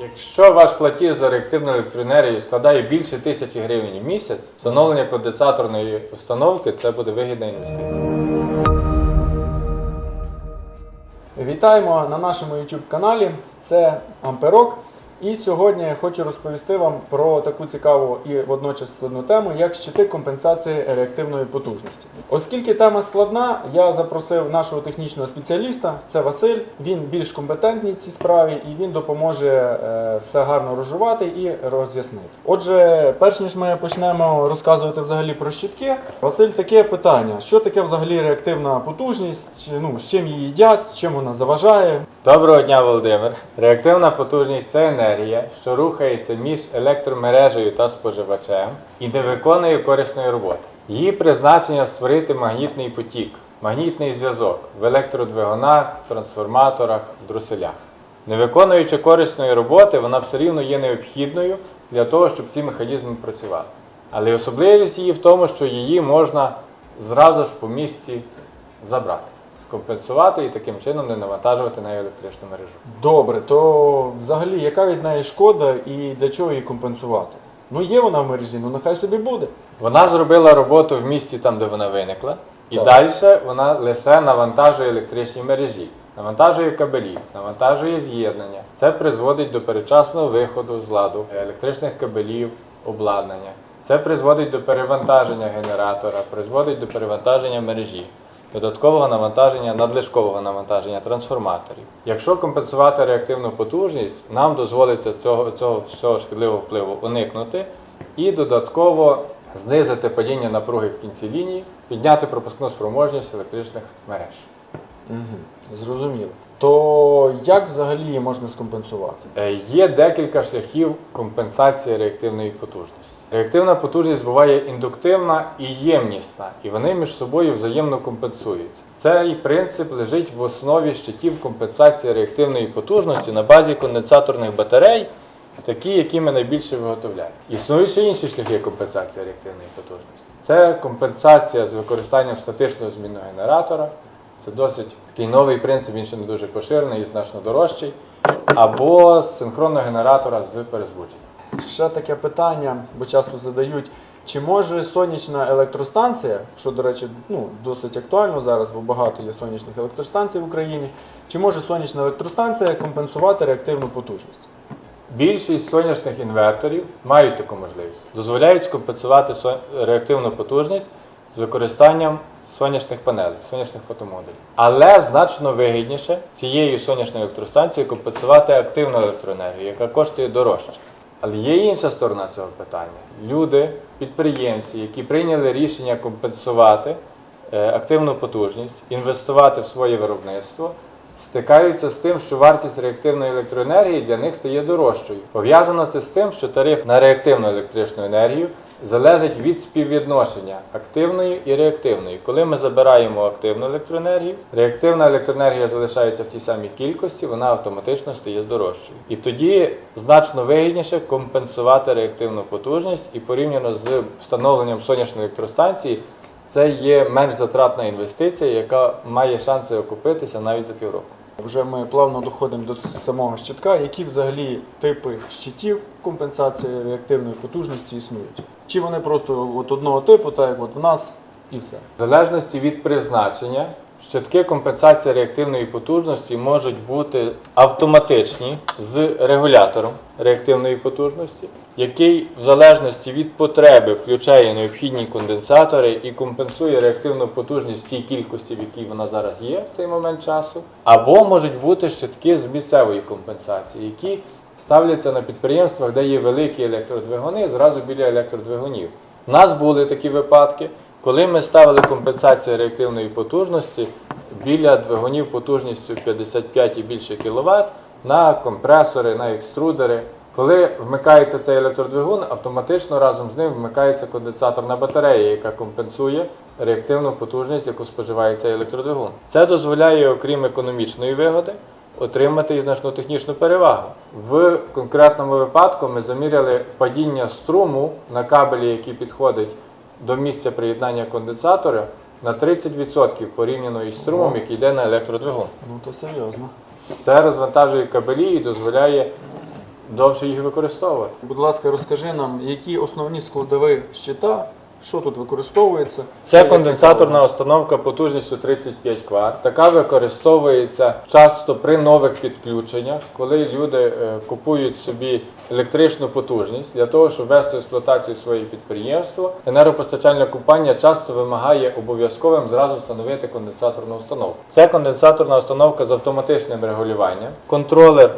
Якщо ваш платіж за реактивну електроенергію складає більше тисячі гривень в місяць, встановлення конденсаторної установки це буде вигідна інвестиція. Вітаємо на нашому YouTube каналі. Це Амперок. І сьогодні я хочу розповісти вам про таку цікаву і водночас складну тему, як щити компенсації реактивної потужності. Оскільки тема складна, я запросив нашого технічного спеціаліста, це Василь. Він більш компетентний в цій справі і він допоможе е, все гарно розжувати і роз'яснити. Отже, перш ніж ми почнемо розказувати взагалі про щитки, Василь, таке питання: що таке взагалі реактивна потужність? Ну з чим її їдять, чим вона заважає? Доброго дня, Володимир. Реактивна потужність це енергія, що рухається між електромережею та споживачем і не виконує корисної роботи. Її призначення створити магнітний потік, магнітний зв'язок в електродвигунах, трансформаторах, друселях. Не виконуючи корисної роботи, вона все рівно є необхідною для того, щоб ці механізми працювали. Але особливість її в тому, що її можна зразу ж по місці забрати, скомпенсувати і таким чином не навантажувати на електричну мережу. Добре, то взагалі яка від неї шкода і для чого її компенсувати? Ну є вона в мережі, ну нехай собі буде. Вона зробила роботу в місті там, де вона виникла, і Так. далі вона лише навантажує електричні мережі, навантажує кабелі, навантажує з'єднання. Це призводить до передчасного виходу з ладу електричних кабелів, обладнання. Це призводить до перевантаження генератора, призводить до перевантаження мережі. Додаткового навантаження, надлишкового навантаження трансформаторів. Якщо компенсувати реактивну потужність, нам дозволиться цього, цього всього шкідливого впливу уникнути і додатково знизити падіння напруги в кінці лінії, підняти пропускну спроможність електричних мереж. Угу. Зрозуміло. То як взагалі її можна скомпенсувати? Е, Є декілька шляхів компенсації реактивної потужності. Реактивна потужність буває індуктивна і ємнісна, і вони між собою взаємно компенсуються. Цей принцип лежить в основі щитів компенсації реактивної потужності на базі конденсаторних батарей, такі, які ми найбільше виготовляємо. Існують ще інші шляхи компенсації реактивної потужності. Це компенсація з використанням статичного змінного генератора. Це досить такий новий принцип, він ще не дуже поширений і значно дорожчий. Або з синхронного генератора з перезбудженням. Ще таке питання, бо часто задають, чи може сонячна електростанція, що, до речі, ну, досить актуально зараз, бо багато є сонячних електростанцій в Україні, чи може сонячна електростанція компенсувати реактивну потужність? Більшість сонячних інверторів мають таку можливість. Дозволяють скомпенсувати реактивну потужність з використанням сонячних панелей, сонячних фотомодулів. Але значно вигідніше цією сонячною електростанцією компенсувати активну електроенергію, яка коштує дорожче. Але є інша сторона цього питання. Люди, підприємці, які прийняли рішення компенсувати е, активну потужність, інвестувати в своє виробництво, стикаються з тим, що вартість реактивної електроенергії для них стає дорожчою. Пов'язано це з тим, що тариф на реактивну електричну енергію залежить від співвідношення активної і реактивної. Коли ми забираємо активну електроенергію, реактивна електроенергія залишається в тій самій кількості, вона автоматично стає дорожчою. І тоді значно вигідніше компенсувати реактивну потужність і порівняно з встановленням сонячної електростанції. Це є менш затратна інвестиція, яка має шанси окупитися навіть за півроку. Вже ми плавно доходимо до самого щитка. Які взагалі типи щитів компенсації реактивної потужності існують? Чи вони просто от одного типу, так як от в нас, і все? В залежності від призначення, щитки компенсації реактивної потужності можуть бути автоматичні з регулятором реактивної потужності, який в залежності від потреби включає необхідні конденсатори і компенсує реактивну потужність в тій кількості, в якій вона зараз є в цей момент часу. Або можуть бути щитки з місцевої компенсації, які ставляться на підприємствах, де є великі електродвигуни, зразу біля електродвигунів. У нас були такі випадки, коли ми ставили компенсацію реактивної потужності біля двигунів потужністю 55 і більше кВт на компресори, на екструдери. Коли вмикається цей електродвигун, автоматично разом з ним вмикається конденсаторна батарея, яка компенсує реактивну потужність, яку споживає цей електродвигун. Це дозволяє, окрім економічної вигоди, отримати і значну технічну перевагу. В конкретному випадку ми заміряли падіння струму на кабелі, який підходить до місця приєднання конденсатора на 30% порівняно із струмом, який йде на електродвигун. Ну то серйозно. Це розвантажує кабелі і дозволяє довше їх використовувати. Будь ласка, розкажи нам, які основні складові щита, що тут використовується. Це конденсаторна установка потужністю 35 кВт. Така використовується часто при нових підключеннях, коли люди е, купують собі електричну потужність для того, щоб вести в експлуатацію своє підприємство. Енергопостачальна компанія часто вимагає обов'язковим зразу встановити конденсаторну установку. Це конденсаторна установка з автоматичним регулюванням. Контролер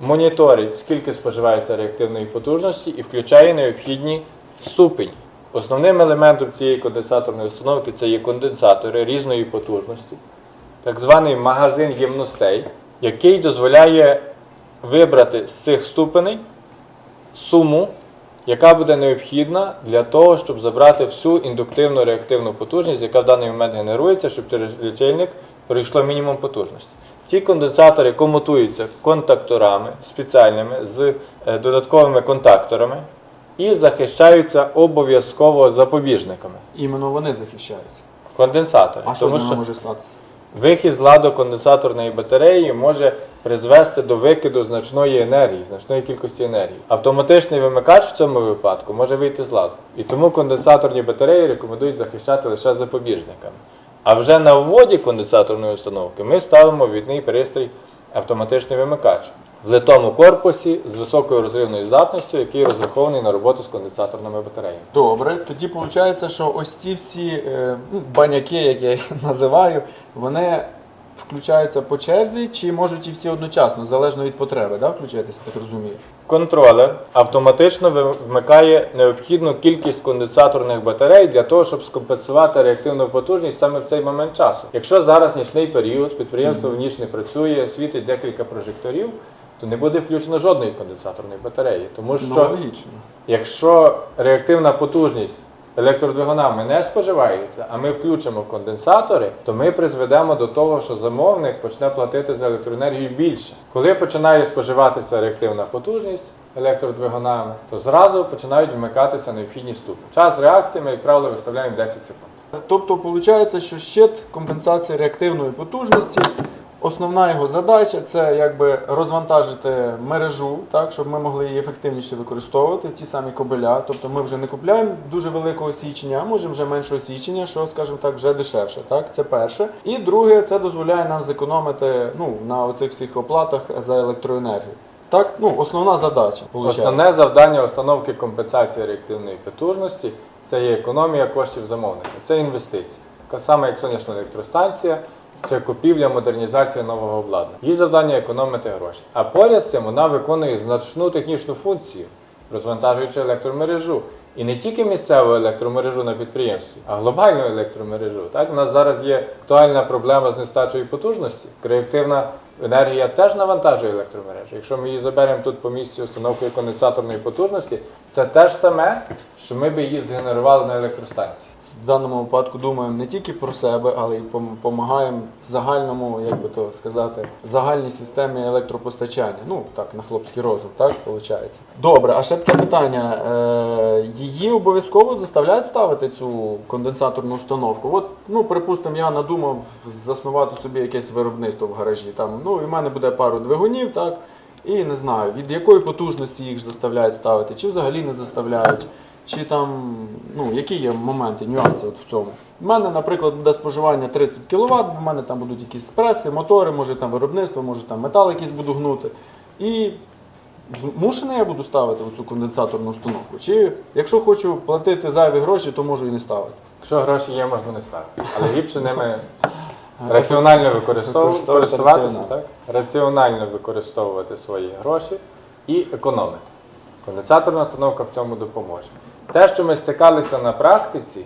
моніторить, скільки споживається реактивної потужності і включає необхідні ступені. Основним елементом цієї конденсаторної установки це є конденсатори різної потужності, так званий магазин ємностей, який дозволяє вибрати з цих ступеней суму, яка буде необхідна для того, щоб забрати всю індуктивну реактивну потужність, яка в даний момент генерується, щоб через лічильник пройшло мінімум потужності. Ці конденсатори комутуються контакторами спеціальними з е, додатковими контакторами і захищаються обов'язково запобіжниками. Іменно вони захищаються. Конденсатори. А що з ними що може статися? вихід з ладу конденсаторної батареї може призвести до викиду значної енергії, значної кількості енергії. Автоматичний вимикач в цьому випадку може вийти з ладу. І тому конденсаторні батареї рекомендують захищати лише запобіжниками. А вже на вводі конденсаторної установки ми ставимо відний пристрій автоматичний вимикач в литому корпусі з високою розривною здатністю, який розрахований на роботу з конденсаторними батареями. Добре, тоді виходить, що ось ці всі е, ну, баняки, як я їх називаю, вони включаються по черзі, чи можуть і всі одночасно, залежно від потреби, да, включатися, так розумію? Контролер автоматично вмикає необхідну кількість конденсаторних батарей для того, щоб скомпенсувати реактивну потужність саме в цей момент часу. Якщо зараз нічний період, підприємство в ніч не працює, світить декілька прожекторів, то не буде включено жодної конденсаторної батареї, тому що Ну. Якщо реактивна потужність електродвигунами не споживається, а ми включимо конденсатори, то ми призведемо до того, що замовник почне платити за електроенергію більше. Коли починає споживатися реактивна потужність електродвигунами, то зразу починають вмикатися необхідні ступені. Час реакції ми, як правило, виставляємо 10 секунд. Тобто, виходить, що щит компенсації реактивної потужності. Основна його задача це якби розвантажити мережу, так, щоб ми могли її ефективніше використовувати, ті самі кобеля. Тобто ми вже не купляємо дуже великого січення, а можемо вже меншого січення, що, скажімо так, вже дешевше. Так? Це перше. І друге, це дозволяє нам зекономити ну, на оцих всіх оплатах за електроенергію. Так, ну, основна задача. виходить. Основне завдання установки компенсації реактивної потужності це є економія коштів замовника, це інвестиції. Така сама, як сонячна електростанція, це купівля, модернізація нового обладнання. Її завдання економити гроші. А поряд з цим вона виконує значну технічну функцію, розвантажуючи електромережу. І не тільки місцеву електромережу на підприємстві, а глобальну електромережу. Так, у нас зараз є актуальна проблема з нестачою потужності. Реактивна енергія теж навантажує електромережу. Якщо ми її заберемо тут по місці установкою конденсаторної потужності, це те ж саме, що ми би її згенерували на електростанції. В даному випадку думаємо не тільки про себе, але й допомагаємо загальному, як би то сказати, загальній системі електропостачання. Ну так, на хлопський розум, так виходить. Добре, а ще таке питання. Е, її обов'язково заставляють ставити цю конденсаторну установку. От, ну, припустимо, я надумав заснувати собі якесь виробництво в гаражі. Там, ну, і в мене буде пару двигунів, так. І не знаю, від якої потужності їх заставляють ставити, чи взагалі не заставляють, чи там, ну, які є моменти, нюанси от в цьому. У мене, наприклад, буде споживання 30 кВт, в мене там будуть якісь преси, мотори, може там виробництво, може там метал якийсь буду гнути. І змушений я буду ставити цю конденсаторну установку. Чи якщо хочу платити зайві гроші, то можу і не ставити. Якщо гроші є, можна не ставити. Але ліпше ними раціонально використовувати, Використовувати користуватися, так? раціонально використовувати свої гроші і економити. Конденсаторна установка в цьому допоможе. Те, що ми стикалися на практиці,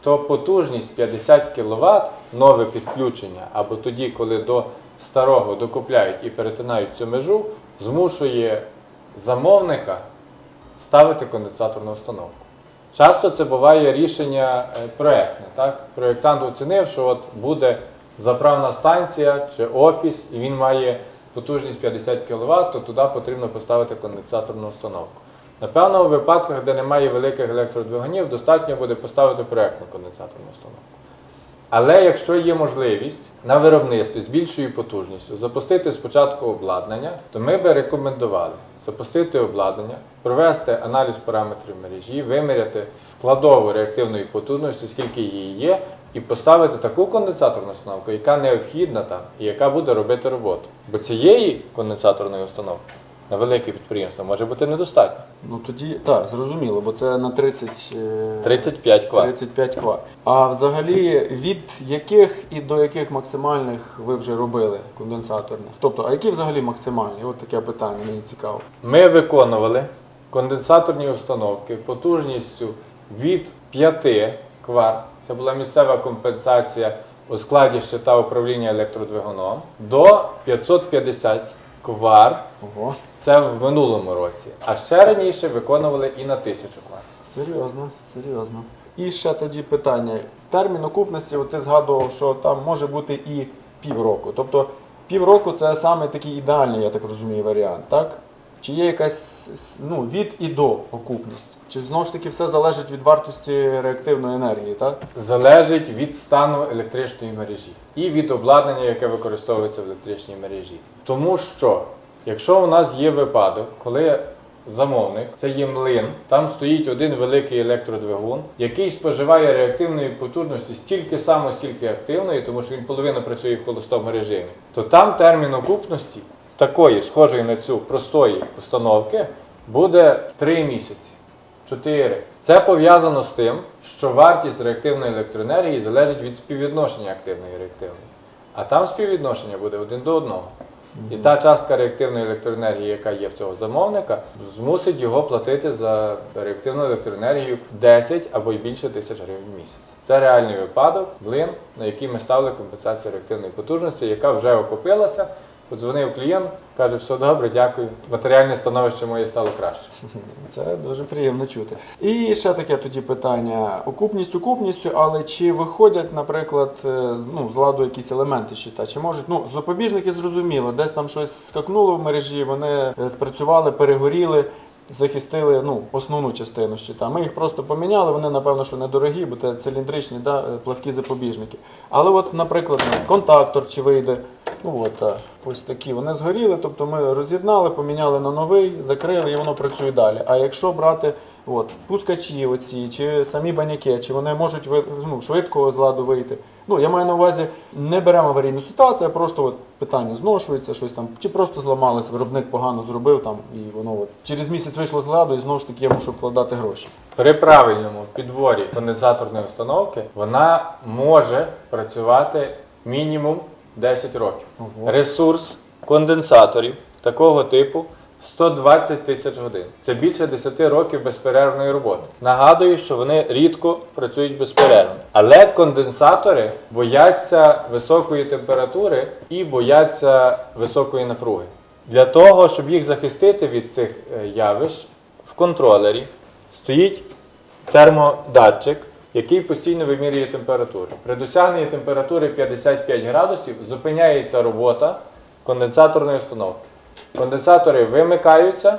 то потужність 50 кВт, нове підключення, або тоді, коли до старого докупляють і перетинають цю межу, змушує замовника ставити конденсаторну установку. Часто це буває рішення е, проектне. Так? Проєктант оцінив, що от буде заправна станція чи офіс, і він має потужність 50 кВт, то туди потрібно поставити конденсаторну установку. На певному випадках, де немає великих електродвигунів, достатньо буде поставити проєктну конденсаторну установку. Але якщо є можливість на виробництві з більшою потужністю запустити спочатку обладнання, то ми би рекомендували запустити обладнання, провести аналіз параметрів мережі, виміряти складову реактивної потужності, скільки її є, і поставити таку конденсаторну установку, яка необхідна там і яка буде робити роботу. Бо цієї конденсаторної установки на велике підприємство може бути недостатньо. Ну тоді так, зрозуміло, бо це на 30, е, 35 кВт. 35 кВт. А взагалі від яких і до яких максимальних ви вже робили конденсаторних? Тобто, а які взагалі максимальні? От таке питання, мені цікаво. Ми виконували конденсаторні установки потужністю від 5 квар. Це була місцева компенсація у складі щита управління електродвигуном до 550 квар. Ого, Це в минулому році. А ще раніше виконували і на тисячу квар. серйозно, серйозно. І ще тоді питання. Термін окупності, от ти згадував, що там може бути і півроку. Тобто півроку це саме такий ідеальний, я так розумію, варіант, так? Чи є якась ну, від і до окупність? Чи знову ж таки все залежить від вартості реактивної енергії, так? Залежить від стану електричної мережі і від обладнання, яке використовується в електричній мережі. Тому що, якщо у нас є випадок, коли замовник, це є млин, там стоїть один великий електродвигун, який споживає реактивної потужності стільки само, стільки активної, тому що він половину працює в холостому режимі, то там термін окупності такої, схожої на цю простої установки, буде 3 місяці. 4. Це пов'язано з тим, що вартість реактивної електроенергії залежить від співвідношення активної і реактивної. А там співвідношення буде один до одного. І та частка реактивної електроенергії, яка є в цього замовника, змусить його платити за реактивну електроенергію 10 або й більше тисяч гривень в місяць. Це реальний випадок, блин, на який ми ставили компенсацію реактивної потужності, яка вже окупилася. Подзвонив клієнт, каже, все добре, дякую. Матеріальне становище моє стало краще. Це дуже приємно чути. І ще таке тоді питання: окупність окупністю, але чи виходять, наприклад, е, ну, з ладу якісь елементи щита? Чи можуть, ну, запобіжники зрозуміло, десь там щось скакнуло в мережі, вони е, спрацювали, перегоріли. Захистили ну, основну частину щита. Ми їх просто поміняли, вони, напевно, що недорогі, бо це циліндричні да, е, плавкі запобіжники. Але, от, наприклад, контактор чи вийде, ну от ось такі, вони згоріли, тобто ми роз'єднали, поміняли на новий, закрили і воно працює далі. А якщо брати от, пускачі оці, чи самі баняки, чи вони можуть ну, швидко з ладу вийти. Ну, я маю на увазі, не беремо аварійну ситуацію, а просто от, питання зношується, щось там, чи просто зламалось, виробник погано зробив там, і воно от, через місяць вийшло з ладу, і знову ж таки я мушу вкладати гроші. При правильному підборі конденсаторної установки вона може працювати мінімум 10 років. Ого. Ресурс конденсаторів такого типу 120 тисяч годин. Це більше 10 років безперервної роботи. Нагадую, що вони рідко працюють безперервно. Але конденсатори бояться високої температури і бояться високої напруги. Для того, щоб їх захистити від цих е, явищ, в контролері стоїть термодатчик, який постійно вимірює температуру. При досягненні температури 55 градусів зупиняється робота конденсаторної установки. Конденсатори вимикаються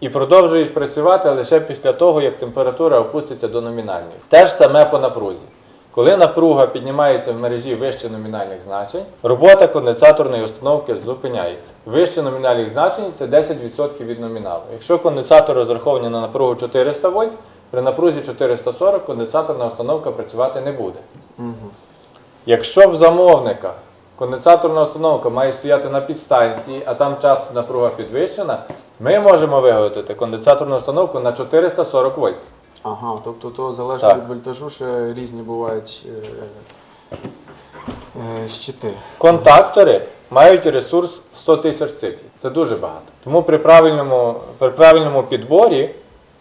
і продовжують працювати лише після того, як температура опуститься до номінальної. Те ж саме по напрузі. Коли напруга піднімається в мережі вище номінальних значень, робота конденсаторної установки зупиняється. Вище номінальних значень це 10% від номіналу. Якщо конденсатор розрахований на напругу 400 вольт, при напрузі 440 конденсаторна установка працювати не буде. Якщо в замовника конденсаторна установка має стояти на підстанції, а там часто напруга підвищена, ми можемо виготовити конденсаторну установку на 440 вольт. Ага, тобто то залежить Так. від вольтажу, ще різні бувають е, е, щити. Контактори мають ресурс 100 тисяч циклів. Це дуже багато. Тому при правильному, при правильному підборі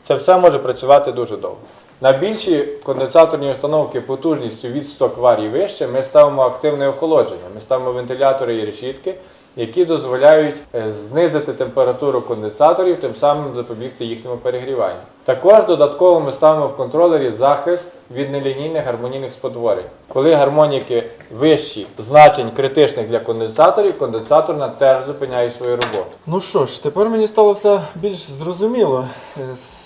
це все може працювати дуже довго. На більші конденсаторні установки потужністю від 100 квар вище ми ставимо активне охолодження. Ми ставимо вентилятори і решітки, які дозволяють е, знизити температуру конденсаторів, тим самим запобігти їхньому перегріванню. Також додатково ми ставимо в контролері захист від нелінійних гармонійних спотворень. Коли гармоніки вищі значень критичних для конденсаторів, конденсаторна теж зупиняє свою роботу. Ну що ж, тепер мені стало все більш зрозуміло. Е,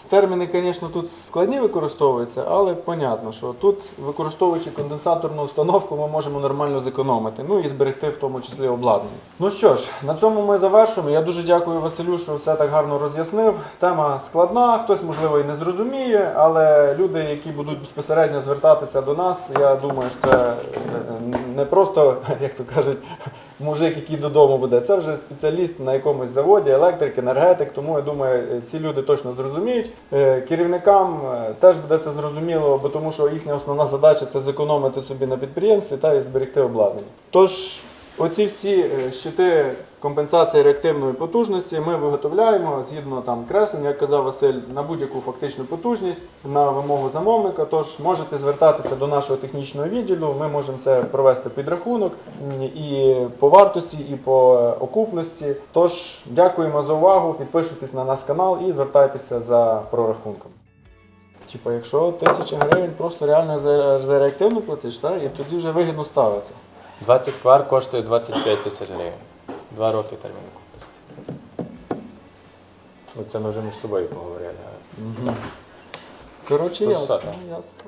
Терміни, звісно, тут складні використовуються, але понятно, що тут, використовуючи конденсаторну установку, ми можемо нормально зекономити, ну і зберегти в тому числі обладнання. Ну що ж, на цьому ми завершимо. Я дуже дякую Василю, що все так гарно роз'яснив. Тема складна, хтось, можливо, і не зрозуміє, але люди, які будуть безпосередньо звертатися до нас, я думаю, що це е, не просто, як то кажуть, мужик, який додому буде. Це вже спеціаліст на якомусь заводі, електрик, енергетик. Тому я думаю, ці люди точно зрозуміють. Е, Керівникам е, теж буде це зрозуміло, бо тому що їхня основна задача це зекономити собі на підприємстві та і зберегти обладнання. Тож. Оці всі е, щити компенсації реактивної потужності ми виготовляємо згідно там креслень, як казав Василь, на будь-яку фактичну потужність на вимогу замовника. Тож можете звертатися до нашого технічного відділу. Ми можемо це провести підрахунок і по вартості, і по е, окупності. Тож дякуємо за увагу. Підписуйтесь на наш канал і звертайтеся за прорахунком. Типа, якщо тисяча гривень просто реально за, реактивну платиш, так, і тоді вже вигідно ставити. 20 квар коштує 25 тисяч гривень. Два роки термін купності. Ну, це ми вже між собою поговорили. Коротше, ясно, ясно.